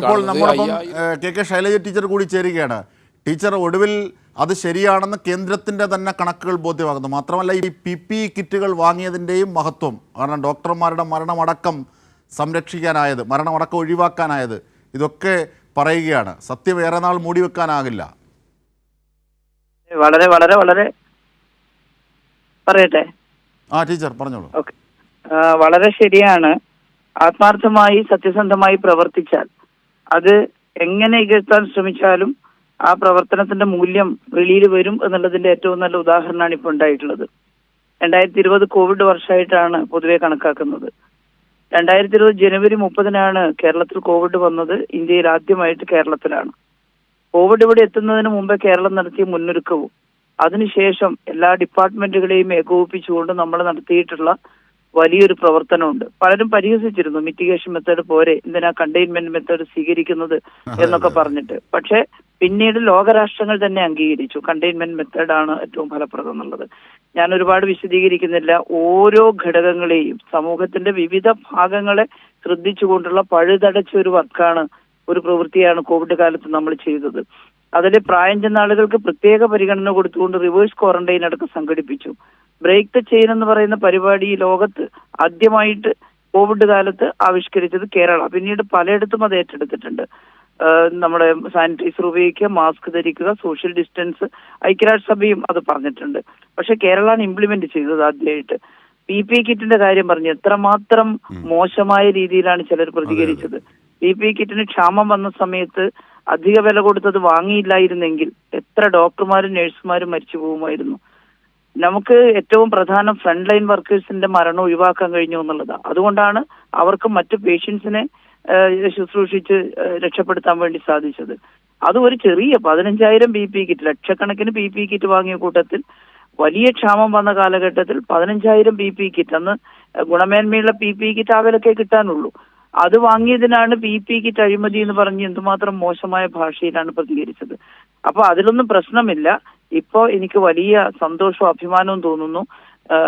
ഇപ്പോൾ ഏഹ്, K K Shailaja teacher കൂടി ചേരുകയാണ്. ടീച്ചർ ഒടുവിൽ അത് ശരിയാണെന്ന് കേന്ദ്രത്തിന്റെ തന്നെ കണക്കുകൾ ബോധ്യമാകുന്നു. മാത്രമല്ല ഈ പി പി കിറ്റുകൾ വാങ്ങിയതിന്റെയും മഹത്വം കാരണം ഡോക്ടർമാരുടെ മരണമടക്കം സംരക്ഷിക്കാനായത് മരണമടക്കം ഒഴിവാക്കാനായത് ഇതൊക്കെ പറയുകയാണ്. സത്യം ഏറെ നാൾ മൂടി വെക്കാനാകില്ല. വളരെ വളരെ വളരെ പറയട്ടെ? ആ ടീച്ചർ പറഞ്ഞോളൂ. ഓക്കെ. വളരെ ശരിയാണ്. ആത്മാർത്ഥമായി സത്യസന്ധമായി പ്രവർത്തിച്ചാൽ അത് എങ്ങനെ ഇകഴ്ത്താൻ ശ്രമിച്ചാലും ആ പ്രവർത്തനത്തിന്റെ മൂല്യം വെളിയിൽ വരും എന്നുള്ളതിന്റെ ഏറ്റവും നല്ല ഉദാഹരണമാണ് ഇപ്പോൾ ഉണ്ടായിട്ടുള്ളത്. രണ്ടായിരത്തി ഇരുപത് കോവിഡ് വർഷമായിട്ടാണ് പൊതുവെ കണക്കാക്കുന്നത്. രണ്ടായിരത്തി ഇരുപത് ജനുവരി മുപ്പതിനാണ് കേരളത്തിൽ കോവിഡ് വന്നത്. ഇന്ത്യയിൽ ആദ്യമായിട്ട് കേരളത്തിലാണ്. കോവിഡ് ഇവിടെ എത്തുന്നതിന് മുമ്പേ കേരളം നടത്തിയ മുന്നൊരുക്കവും അതിനുശേഷം എല്ലാ ഡിപ്പാർട്ട്മെന്റുകളെയും ഏകോപിപ്പിച്ചുകൊണ്ട് നമ്മൾ നടത്തിയിട്ടുള്ള വലിയൊരു പ്രവർത്തനമുണ്ട്. പലരും പരിഹസിച്ചിരുന്നു മിറ്റിഗേഷൻ മെത്തേഡ് പോരെ എന്തിനാ കണ്ടെയ്ൻമെന്റ് മെത്തേഡ് സ്വീകരിക്കുന്നത് എന്നൊക്കെ പറഞ്ഞിട്ട്. പക്ഷേ പിന്നീട് ലോകരാഷ്ട്രങ്ങൾ തന്നെ അംഗീകരിച്ചു. കണ്ടെയ്ൻമെന്റ് മെത്തേഡാണ് ഏറ്റവും ഫലപ്രദം എന്നുള്ളത്. ഞാൻ ഒരുപാട് വിശദീകരിക്കുന്നില്ല. ഓരോ ഘടകങ്ങളെയും സമൂഹത്തിന്റെ വിവിധ ഭാഗങ്ങളെ ശ്രദ്ധിച്ചുകൊണ്ടുള്ള പഴുതടച്ച ഒരു വർക്കാണ് ഒരു പ്രവൃത്തിയാണ് കോവിഡ് കാലത്ത് നമ്മൾ ചെയ്തത്. അതിൽ പ്രായം ചെന്ന ആളുകൾക്ക് പ്രത്യേക പരിഗണന കൊടുത്തുകൊണ്ട് റിവേഴ്സ് ക്വാറന്റൈൻ അടക്കം സംഘടിപ്പിച്ചു. ബ്രേക്ക് ദ ചെയിൻ എന്ന് പറയുന്ന പരിപാടി ഈ ലോകത്ത് ആദ്യമായിട്ട് കോവിഡ് കാലത്ത് ആവിഷ്കരിച്ചത് കേരള. പിന്നീട് പലയിടത്തും അത് ഏറ്റെടുത്തിട്ടുണ്ട്. നമ്മുടെ സാനിറ്റൈസർ ഉപയോഗിക്കുക മാസ്ക് ധരിക്കുക സോഷ്യൽ ഡിസ്റ്റൻസ് ഐക്യരാഷ്ട്രസഭയും അത് പറഞ്ഞിട്ടുണ്ട്. പക്ഷെ കേരളമാണ് ഇംപ്ലിമെന്റ് ചെയ്തത് ആദ്യമായിട്ട്. പി പി കിറ്റിന്റെ കാര്യം പറഞ്ഞു. എത്രമാത്രം മോശമായ രീതിയിലാണ് ചിലർ പ്രതികരിച്ചത്. പി പി കിറ്റിന് ക്ഷാമം വന്ന സമയത്ത് അധിക വില കൊടുത്തത് വാങ്ങിയില്ലായിരുന്നെങ്കിൽ എത്ര ഡോക്ടർമാരും നഴ്സുമാരും മരിച്ചു പോകുമായിരുന്നു. നമുക്ക് ഏറ്റവും പ്രധാനം ഫ്രണ്ട് ലൈൻ വർക്കേഴ്സിന്റെ മരണം ഒഴിവാക്കാൻ കഴിഞ്ഞു എന്നുള്ളതാണ് അതുകൊണ്ടാണ് അവർക്ക് മറ്റു പേഷ്യൻസിനെ ശുശ്രൂഷിച്ച് രക്ഷപ്പെടുത്താൻ വേണ്ടി സാധിച്ചത്. അത് ഒരു ചെറിയ പതിനഞ്ചായിരം ബി പി കിറ്റ് ലക്ഷക്കണക്കിന് ബി പി കിറ്റ് വാങ്ങിയ കൂട്ടത്തിൽ വലിയ ക്ഷാമം വന്ന കാലഘട്ടത്തിൽ പതിനഞ്ചായിരം ബി പി കിറ്റ് അന്ന് ഗുണമേന്മയുള്ള പി പി കിറ്റ് ആ കിട്ടാനുള്ളൂ. അത് വാങ്ങിയതിനാണ് പി പി കിറ്റ് അഴിമതി എന്ന് പറഞ്ഞ് എന്തുമാത്രം മോശമായ ഭാഷയിലാണ് പ്രതികരിച്ചത്. അപ്പൊ അതിലൊന്നും പ്രശ്നമില്ല. ഇപ്പോ എനിക്ക് വലിയ സന്തോഷവും അഭിമാനവും തോന്നുന്നു.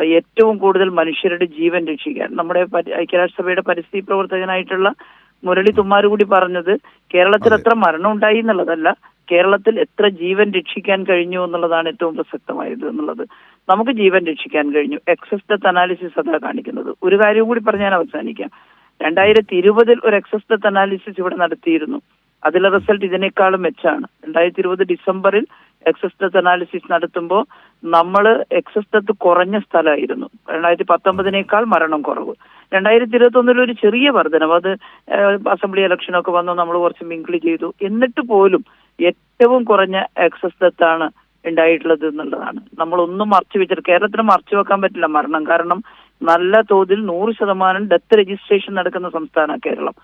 ഏറ്റവും കൂടുതൽ മനുഷ്യരുടെ ജീവൻ രക്ഷിക്കാൻ. നമ്മുടെ ഐക്യരാഷ്ട്രസഭയുടെ പരിസ്ഥിതി പ്രവർത്തകനായിട്ടുള്ള മുരളി തുമ്മാരുകൂടി പറഞ്ഞത് കേരളത്തിൽ എത്ര മരണം ഉണ്ടായി എന്നുള്ളതല്ല കേരളത്തിൽ എത്ര ജീവൻ രക്ഷിക്കാൻ കഴിഞ്ഞു എന്നുള്ളതാണ് ഏറ്റവും പ്രസക്തമായത് എന്നുള്ളത്. നമുക്ക് ജീവൻ രക്ഷിക്കാൻ കഴിഞ്ഞു. എക്സസ് ഡെത്ത് അനാലിസിസ് അതാ കാണിക്കുന്നത്. ഒരു കാര്യം കൂടി പറഞ്ഞാൽ അവസാനിക്കാം. രണ്ടായിരത്തി ഇരുപതിൽ ഒരു എക്സസ് ഡെത്ത് അനാലിസിസ് ഇവിടെ നടത്തിയിരുന്നു. അതിലെ റിസൾട്ട് ഇതിനേക്കാളും മെച്ചാണ് രണ്ടായിരത്തി ഇരുപത് ഡിസംബറിൽ എക്സസ് ഡെത്ത് അനാലിസിസ് നടത്തുമ്പോൾ നമ്മൾ എക്സസ് ഡെത്ത് കുറഞ്ഞ സ്ഥലമായിരുന്നു. രണ്ടായിരത്തി പത്തൊമ്പതിനേക്കാൾ മരണം കുറവ്. രണ്ടായിരത്തി ഇരുപത്തി ഒന്നിൽ ഒരു ചെറിയ വർധനവ്. അത് അസംബ്ലി ഇലക്ഷനൊക്കെ വന്നു നമ്മൾ കുറച്ച് മിങ്കിൾ ചെയ്തു. എന്നിട്ട് പോലും ഏറ്റവും കുറഞ്ഞ എക്സസ് ഡെത്ത് ആണ് ഉണ്ടായിട്ടുള്ളത് എന്നുള്ളതാണ്. നമ്മളൊന്നും മറച്ചു വെച്ചിട്ട് കേരളത്തിന് മറച്ചു വെക്കാൻ പറ്റില്ല മരണം. കാരണം നല്ല തോതിൽ നൂറ് ശതമാനം ഡെത്ത് രജിസ്ട്രേഷൻ നടക്കുന്ന സംസ്ഥാന കേരളം.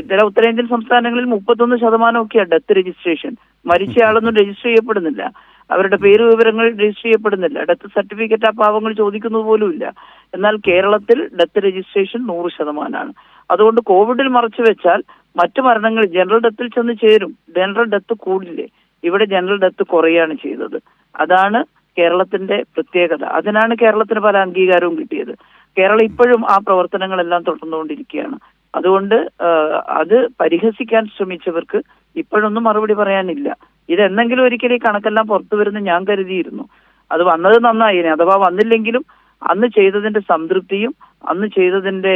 ചില ഉത്തരേന്ത്യൻ സംസ്ഥാനങ്ങളിൽ മുപ്പത്തൊന്ന് ശതമാനമൊക്കെയാണ് ഡെത്ത് രജിസ്ട്രേഷൻ മരിച്ച ആളൊന്നും രജിസ്റ്റർ ചെയ്യപ്പെടുന്നില്ല. അവരുടെ പേര് വിവരങ്ങൾ രജിസ്റ്റർ ചെയ്യപ്പെടുന്നില്ല. ഡെത്ത് സർട്ടിഫിക്കറ്റ് ആ പാവങ്ങൾ ചോദിക്കുന്നത് പോലുമില്ല എന്നാൽ കേരളത്തിൽ ഡെത്ത് രജിസ്ട്രേഷൻ നൂറ് ശതമാനമാണ്. അതുകൊണ്ട് കോവിഡിൽ മറച്ചു വെച്ചാൽ മറ്റു മരണങ്ങൾ ജനറൽ ഡെത്തിൽ ചെന്ന് ചേരും. ജനറൽ ഡെത്ത് കൂടില്ലേ? ഇവിടെ ജനറൽ ഡെത്ത് കുറയാണ് ചെയ്തത്. അതാണ് കേരളത്തിന്റെ പ്രത്യേകത. അതിനാണ് കേരളത്തിന് പല അംഗീകാരവും കിട്ടിയത്. കേരളം ഇപ്പോഴും ആ പ്രവർത്തനങ്ങളെല്ലാം തുടർന്നുകൊണ്ടിരിക്കുകയാണ്. അതുകൊണ്ട് അത് പരിഹസിക്കാൻ ശ്രമിച്ചവർക്ക് ഇപ്പോഴൊന്നും മറുപടി പറയാനില്ല. ഇതെന്നെങ്കിലും ഒരിക്കലും ഈ കണക്കെല്ലാം പുറത്തു വരുന്ന ഞാൻ കരുതിയിരുന്നു. അത് വന്നത് നന്നായിനെ അഥവാ വന്നില്ലെങ്കിലും അന്ന് ചെയ്തതിന്റെ സംതൃപ്തിയും അന്ന് ചെയ്തതിന്റെ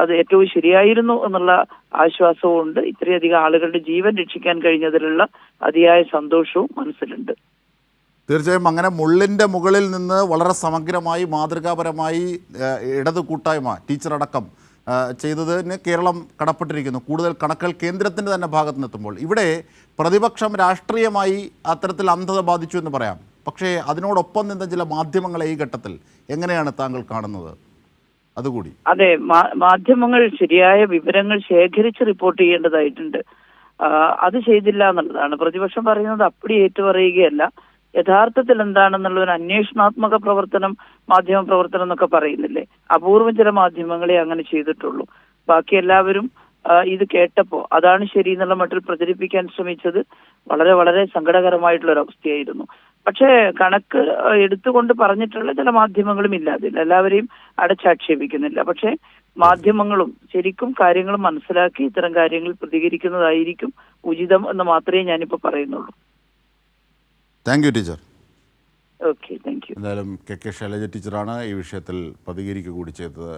അത് ഏറ്റവും ശരിയായിരുന്നു എന്നുള്ള ആശ്വാസവും ഉണ്ട് ഇത്രയധികം ആളുകളുടെ ജീവൻ രക്ഷിക്കാൻ കഴിഞ്ഞതിലുള്ള അതിയായ സന്തോഷവും മനസ്സിലുണ്ട്. തീർച്ചയായും അങ്ങനെ മുള്ളിന്റെ മുകളിൽ നിന്ന് വളരെ സമഗ്രമായി മാതൃകാപരമായി ഇടത് കൂട്ടായ്മ ഏഹ്, ചെയ്തതിന് കേരളം കടപ്പെട്ടിരിക്കുന്നു. കൂടുതൽ കണക്കുകൾ കേന്ദ്രത്തിന്റെ തന്നെ ഭാഗത്ത് നിന്നെത്തുമ്പോൾ ഇവിടെ പ്രതിപക്ഷം രാഷ്ട്രീയമായി അത്തരത്തിൽ അന്ധത ബാധിച്ചു എന്ന് പറയാം. പക്ഷേ അതിനോടൊപ്പം നിന്ന ചില മാധ്യമങ്ങളെ ഈ ഘട്ടത്തിൽ എങ്ങനെയാണ് താങ്കൾ കാണുന്നത്? അതുകൂടി. അതെ മാധ്യമങ്ങൾ ശരിയായ വിവരങ്ങൾ ശേഖരിച്ച് റിപ്പോർട്ട് ചെയ്യേണ്ടതായിട്ടുണ്ട്. അത് ചെയ്തില്ല എന്നുള്ളതാണ്. പ്രതിപക്ഷം പറയുന്നത് അപ്പടി ഏറ്റുപറയുകയല്ല. യഥാർത്ഥത്തിൽ എന്താണെന്നുള്ള ഒരു അന്വേഷണാത്മക പ്രവർത്തനം മാധ്യമ പ്രവർത്തനം എന്നൊക്കെ പറയുന്നില്ലേ? അപൂർവം ചില മാധ്യമങ്ങളെ അങ്ങനെ ചെയ്തിട്ടുള്ളൂ. ബാക്കി എല്ലാവരും ഇത് കേട്ടപ്പോ അതാണ് ശരി എന്നുള്ള മട്ടിൽ പ്രചരിപ്പിക്കാൻ ശ്രമിച്ചത് വളരെ വളരെ സങ്കടകരമായിട്ടുള്ള ഒരു അവസ്ഥയായിരുന്നു. പക്ഷേ കണക്ക് എടുത്തുകൊണ്ട് പറഞ്ഞിട്ടുള്ള ചില മാധ്യമങ്ങളും ഇല്ലാതില്ല. എല്ലാവരെയും അടച്ചാക്ഷേപിക്കുന്നില്ല. പക്ഷേ മാധ്യമങ്ങളും ശരിക്കും കാര്യങ്ങളും മനസ്സിലാക്കി ഇത്തരം കാര്യങ്ങൾ പ്രതികരിക്കുന്നതായിരിക്കും ഉചിതം എന്ന് മാത്രമേ ഞാനിപ്പോ പറയുന്നുള്ളൂ. താങ്ക് യു ടീച്ചർ എന്തായാലും കെ കെ ശൈലജ ടീച്ചറാണ് ഈ വിഷയത്തിൽ പ്രതികരിക്കുക കൂടി ചെയ്തത്.